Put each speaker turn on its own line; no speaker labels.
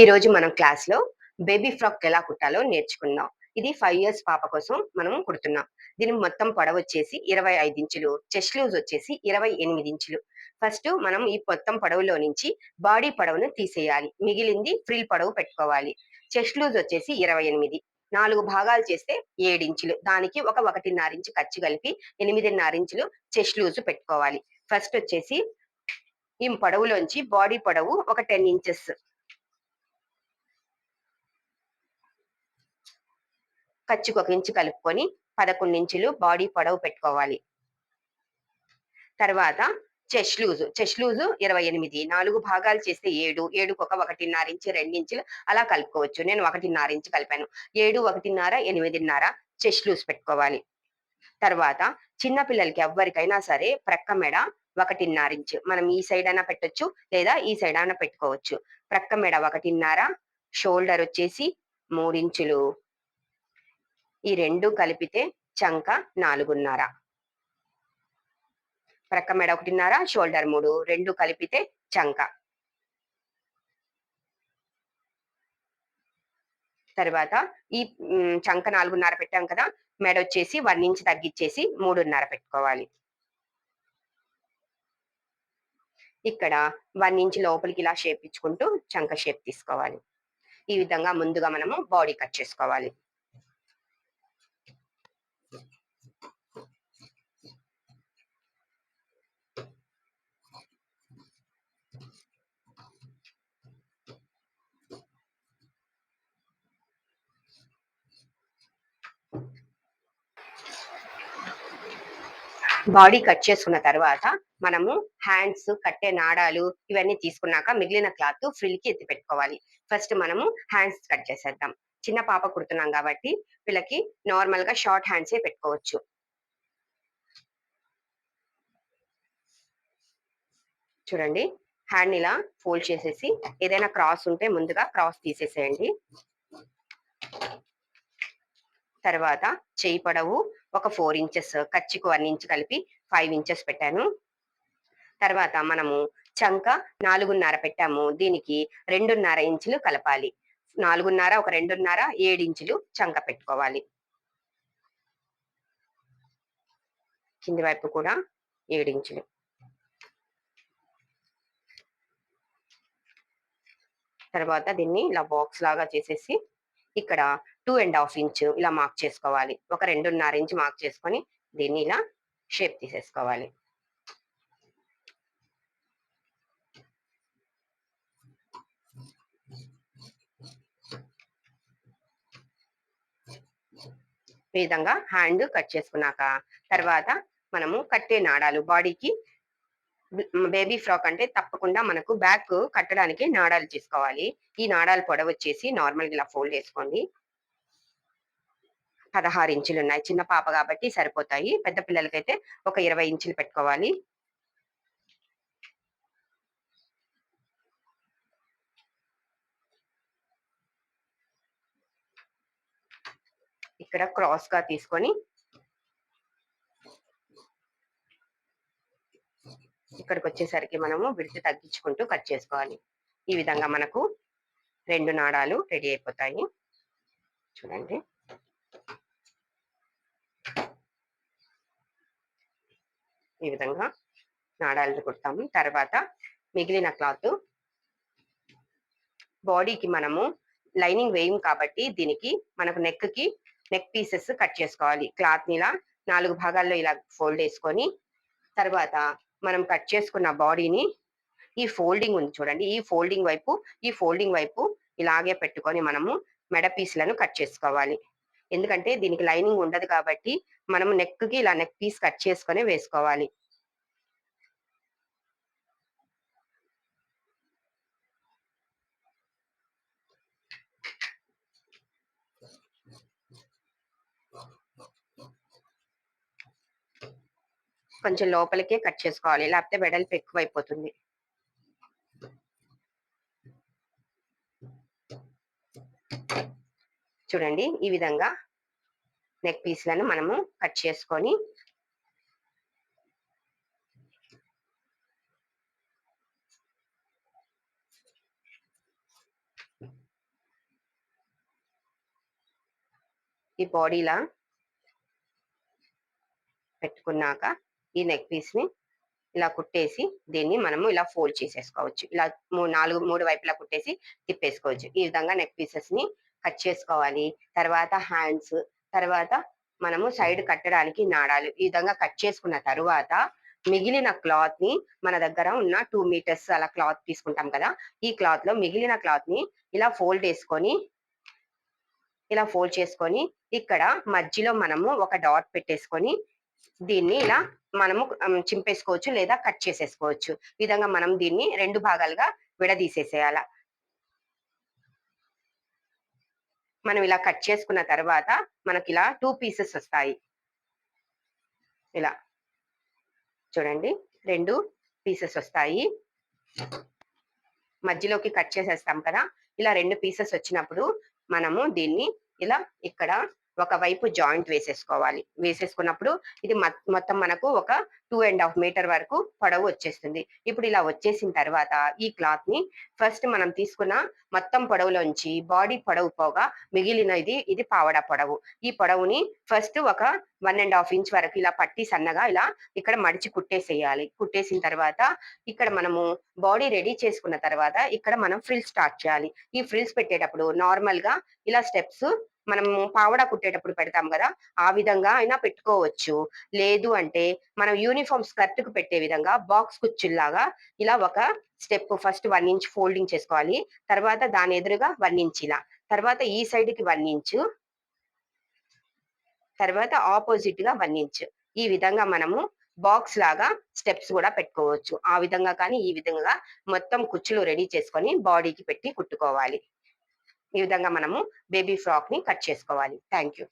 ఈ రోజు మనం క్లాస్లో బేబీ ఫ్రాక్ ఎలా కుట్టాలో నేర్చుకుందాం. ఇది ఫైవ్ ఇయర్స్ పాప కోసం మనం కుడుతున్నాం. దీని మొత్తం పొడవు వచ్చేసి ఇరవై ఐదు ఇంచులు చెస్ట్ లూజ్ వచ్చేసి ఇరవై ఎనిమిది ఇంచులు. ఫస్ట్ మనం ఈ మొత్తం పొడవులో నుంచి బాడీ పొడవును తీసేయాలి. మిగిలింది ఫ్రిల్ పొడవు పెట్టుకోవాలి. చెస్ట్ లూజ్ వచ్చేసి ఇరవై ఎనిమిది. నాలుగు భాగాలు చేస్తే ఏడు ఇంచులు. దానికి ఒక ఒకటిన్నర ఇంచు ఖర్చు కలిపి ఎనిమిదిన్నర ఇంచులు చెస్ట్ లూజ్ పెట్టుకోవాలి. ఫస్ట్ వచ్చేసి ఈ పొడవులోంచి బాడీ పొడవు ఒక టెన్ ఇంచెస్ ఖర్చుకు ఒక ఇంచు కలుపుకొని పదకొండు ఇంచులు బాడీ పొడవు పెట్టుకోవాలి. తర్వాత చెస్ట్ లూజ్ చెస్ట్ లూజ్ ఇరవై ఎనిమిది నాలుగు భాగాలు చేస్తే ఏడు ఏడుకు ఒక ఒకటిన్నర ఇంచు రెండు ఇంచులు అలా కలుపుకోవచ్చు. నేను ఒకటిన్నర ఇంచు కలిపాను. ఏడు ఒకటిన్నర ఎనిమిదిన్నర చెస్ట్ లూజ్ పెట్టుకోవాలి. తర్వాత చిన్న పిల్లలకి ఎవరికైనా సరే ప్రక్క మెడ ఒకటిన్నర ఇంచు మనం ఈ సైడ్ అయినా పెట్టొచ్చు లేదా ఈ సైడ్ అయినా పెట్టుకోవచ్చు. ప్రక్క మెడ ఒకటిన్నర షోల్డర్ వచ్చేసి మూడించులు ఈ రెండు కలిపితే చంక నాలుగున్నర. ప్రక్క మెడ ఒకటిన్నర షోల్డర్ మూడు రెండు కలిపితే చంక. తర్వాత ఈ చంక నాలుగున్నర పెట్టాం కదా మెడ వచ్చేసి వన్ ఇంచ్ తగ్గించేసి మూడున్నర పెట్టుకోవాలి. ఇక్కడ వన్ ఇంచ్ లోపలికి ఇలా షేప్ ఇచ్చుకుంటూ చంక షేప్ తీసుకోవాలి. ఈ విధంగా ముందుగా మనము బాడీ కట్ చేసుకోవాలి. బాడీ కట్ చేసుకున్న తర్వాత మనము హ్యాండ్స్ కట్టే నాడాలు ఇవన్నీ తీసుకున్నాక మిగిలిన క్లాత్ ఫ్రిల్కి ఎత్తి పెట్టుకోవాలి. ఫస్ట్ మనము హ్యాండ్స్ కట్ చేసేద్దాం. చిన్న పాప కుడుతున్నాం కాబట్టి వీళ్ళకి నార్మల్గా షార్ట్ హ్యాండ్సే పెట్టుకోవచ్చు. చూడండి హ్యాండ్ ఇలా ఫోల్డ్ చేసేసి ఏదైనా క్రాస్ ఉంటే ముందుగా క్రాస్ తీసేసేయండి. తర్వాత చేయి పొడవు ఒక ఫోర్ ఇంచెస్ ఖర్చుకు వన్ ఇంచ్ కలిపి ఫైవ్ ఇంచెస్ పెట్టాను. తర్వాత మనము చంక నాలుగున్నర పెట్టాము. దీనికి రెండున్నర ఇంచులు కలపాలి. నాలుగున్నర ఒక రెండున్నర ఏడు ఇంచులు చంక పెట్టుకోవాలి. కింది వైపు కూడా ఏడు ఇంచులు. తర్వాత దీన్ని ఇలా బాక్స్ లాగా చేసేసి ఇక్కడ టూ అండ్ హాఫ్ ఇంచ్ ఇలా మార్క్ చేసుకోవాలి. ఒక రెండున్నర ఇంచ్ మార్క్ చేసుకొని దీన్ని ఇలా షేప్ తీసేసుకోవాలి. ఈ విధంగా హ్యాండ్ కట్ చేసుకున్నాక తర్వాత మనము కట్టే నాడాలు బాడీకి బేబీ ఫ్రాక్ అంటే తప్పకుండా మనకు బ్యాక్ కట్టడానికి నాడాలు తీసుకోవాలి. ఈ నాడాలు పొడవు వచ్చేసి నార్మల్ ఇలా ఫోల్డ్ చేసుకోండి. పదహారు ఇంచులు ఉన్నాయి. చిన్న పాప కాబట్టి సరిపోతాయి. పెద్ద పిల్లలకైతే ఒక ఇరవై ఇంచులు పెట్టుకోవాలి. ఇక్కడ క్రాస్గా తీసుకొని ఇక్కడికి వచ్చేసరికి మనము విడిచి తగ్గించుకుంటూ కట్ చేసుకోవాలి. ఈ విధంగా మనకు రెండు నాడాలు రెడీ అయిపోతాయి. చూడండి. ఈ విధంగా నాడాలు కుడతాము. తర్వాత మిగిలిన క్లాత్ బాడీకి మనము లైనింగ్ వేయం కాబట్టి దీనికి మనకు నెక్కి నెక్ పీసెస్ కట్ చేసుకోవాలి. క్లాత్ ఇలా నాలుగు భాగాల్లో ఇలా ఫోల్డ్ వేసుకొని తర్వాత మనం కట్ చేసుకున్న బాడీని ఈ ఫోల్డింగ్ ఉంది చూడండి. ఈ ఫోల్డింగ్ వైపు ఈ ఫోల్డింగ్ వైపు ఇలాగే పెట్టుకొని మనము మెడ పీస్లను కట్ చేసుకోవాలి. ఎందుకంటే దీనికి లైనింగ్ ఉండదు కాబట్టి మనం నెక్కి ఇలా నెక్ పీస్ కట్ చేసుకొని వేసుకోవాలి. కొంచెం లోపలికే కట్ చేసుకోవాలి. లేకపోతే వెడల్పు ఎక్కువైపోతుంది. చూడండి ఈ విధంగా నెక్ పీస్లను మనము కట్ చేసుకొని ఈ బాడీలా పెట్టుకున్నాక ఈ నెక్ పీస్ని ఇలా కుట్టేసి దీన్ని మనము ఇలా ఫోల్డ్ చేసేసుకోవచ్చు. ఇలా మూడు నాలుగు మూడు వైపులా కుట్టేసి తిప్పేసుకోవచ్చు. ఈ విధంగా నెక్ పీసెస్ని కట్ చేసుకోవాలి. తర్వాత హ్యాండ్స్ తర్వాత మనము సైడ్ కట్టడానికి నాడాలు. ఈ విధంగా కట్ చేసుకున్న తర్వాత మిగిలిన క్లాత్ని మన దగ్గర ఉన్న టూ మీటర్స్ అలా క్లాత్ తీసుకుంటాం కదా ఈ క్లాత్లో మిగిలిన క్లాత్ని ఇలా ఫోల్డ్ వేసుకొని ఇలా ఫోల్డ్ చేసుకొని ఇక్కడ మధ్యలో మనము ఒక డాట్ పెట్టేసుకొని దీన్ని ఇలా మనము చింపేసుకోవచ్చు లేదా కట్ చేసేసుకోవచ్చు. విధంగా మనం దీన్ని రెండు భాగాలుగా విడదీసేసేయాల. మనం ఇలా కట్ చేసుకున్న తర్వాత మనకి ఇలా టూ పీసెస్ వస్తాయి. ఇలా. చూడండి రెండు పీసెస్ వస్తాయి. మధ్యలోకి కట్ చేసేస్తాం కదా ఇలా రెండు పీసెస్ వచ్చినప్పుడు మనము దీన్ని ఇలా ఇక్కడ ఒక వైపు జాయింట్ వేసేసుకోవాలి. వేసేసుకున్నప్పుడు ఇది మత్- మొత్తం మనకు ఒక టూ అండ్ హాఫ్ మీటర్ వరకు పొడవు వచ్చేస్తుంది. ఇప్పుడు ఇలా వచ్చేసిన తర్వాత ఈ క్లాత్ని ఫస్ట్ మనం తీసుకున్న మొత్తం పొడవులోంచి బాడీ పొడవు పోగా మిగిలిన ఇది ఇది పావడా పొడవు. ఈ పొడవుని ఫస్ట్ ఒక వన్ అండ్ హాఫ్ ఇంచ్ వరకు ఇలా పట్టి సన్నగా ఇలా ఇక్కడ మడిచి కుట్టేసేయాలి. కుట్టేసిన తర్వాత ఇక్కడ మనము బాడీ రెడీ చేసుకున్న తర్వాత ఇక్కడ మనం ఫ్రిల్స్ స్టార్ట్ చేయాలి. ఈ ఫ్రిల్స్ పెట్టేటప్పుడు నార్మల్గా ఇలా స్టెప్స్ మనం పావడా కుట్టేటప్పుడు పెడతాం కదా ఆ విధంగా అయినా పెట్టుకోవచ్చు. లేదు అంటే మనం యూనిఫామ్ స్కర్ట్కు పెట్టే విధంగా బాక్స్ కుచ్చుల్లాగా ఇలా ఒక step first one inch folding చేసుకోవాలి. తర్వాత దాని ఎదురుగా వన్ ఇంచ్ ఇలా. తర్వాత ఈ సైడ్కి వన్ ఇంచ్. తర్వాత ఆపోజిట్గా వన్ ఇంచ్. ఈ విధంగా మనము బాక్స్ లాగా స్టెప్స్ కూడా పెట్టుకోవచ్చు. ఆ విధంగా కానీ ఈ విధంగా మొత్తం కుచ్చులు రెడీ చేసుకొని బాడీకి పెట్టి కుట్టుకోవాలి. ఈ విధంగా మనము బేబీ ఫ్రాక్ని కట్ చేసుకోవాలి. Thank you